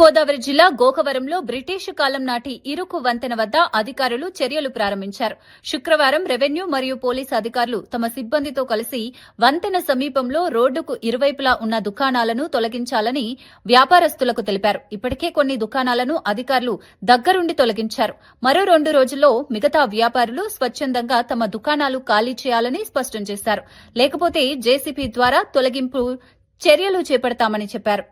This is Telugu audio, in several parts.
గోదావరి జిల్లా గోకవరంలో బ్రిటిష్ కాలం నాటి ఇరుకు వంతెన వద్ద అధికారులు చర్యలు ప్రారంభించారు. శుక్రవారం రెవెన్యూ మరియు పోలీసు అధికారులు తమ సిబ్బందితో కలిసి వంతెన సమీపంలో రోడ్డుకు ఇరువైపులా ఉన్న దుకాణాలను తొలగించాలని వ్యాపారస్తులకు తెలిపారు. ఇప్పటికే కొన్ని దుకాణాలను అధికారులు దగ్గరుండి తొలగించారు. మరో రెండు రోజుల్లో మిగతా వ్యాపారులు స్వచ్ఛందంగా తమ దుకాణాలు ఖాళీ చేయాలని స్పష్టం చేశారు. లేకపోతే జేసీపీ ద్వారా తొలగింపు చర్యలు చేపడతామని చెప్పారు.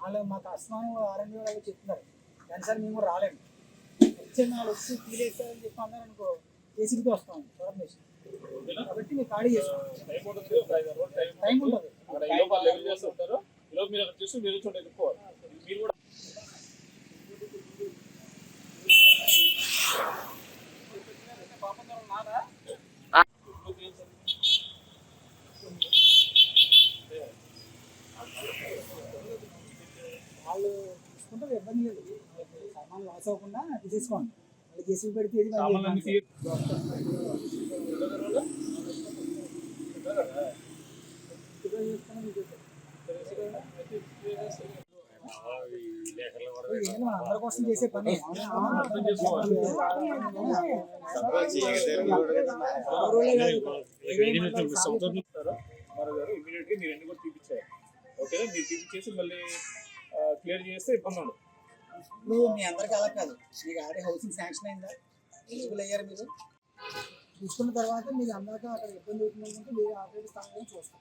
వాళ్ళు మాకు అస్మానం ఆర్ఎండి వాళ్ళు చెప్తున్నారు కానీ సార్ మేము రాలేము. వచ్చే వాళ్ళు వచ్చి తీరేస్తారని చెప్పి అన్నారు అనుకో ఏసీకి వస్తాం పర్మిషన్ కాబట్టి మీరు ఖాళీ చేసుకోండి టైం ఉంటుంది ఒక ఐదు రోజులు టైం టైం ఉంటుంది అక్కడ ఈ లోపల లెవెల్ చేస్తుంటారు ఈ లోపు మీరు అక్కడ చూసి మీరు చోట ఎదుర్కోవాలి మీరు కూడా వాళ్ళు తీసుకుంటారు ఇబ్బంది లేదు సామాన్ లాస్ అవ్వకుండా తీసేసుకోండి. వాళ్ళకి ఏసీ పెడితే అందరి కోసం చేసే పని. మరి గారు ఇమీడియట్గా మీరు అన్ని కూడా తీపిచ్చారు. ఓకేనా? మీరు తీపిచ్చేసి మళ్ళీ క్లియర్ చేస్తే ఇబ్బంది ఉండదు ఇప్పుడు మీ అందరికి అలా కాదు మీకు ఆల్రెడీ హౌసింగ్ శాంక్షన్ అయిందా ఎలిజిబుల్ అయ్యారు మీరు చూసుకున్న తర్వాత మీరు అందరికీ అక్కడ ఇబ్బంది అవుతుంది అనుకుంటే మీరు ఆల్రెడీ స్థానంలో చూస్తాం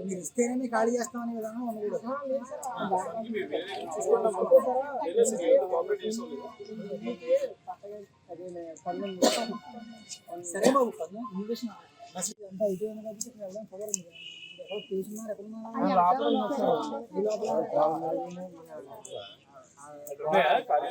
మీరు ఇస్తేనే మీకు ఖాళీ చేస్తామనే విధానం చూసుకోండి వేరే సరే బాబు పన్ను మెసేజ్ అంతా అయిపోయింది కాబట్టి ఇక్కడ వెళ్ళడం కుదరదు ఎక్కడ తీసుకున్నారు ఎక్కడ ఉన్నారు ఈ లోపల ఉన్నాయా? ఖాళీ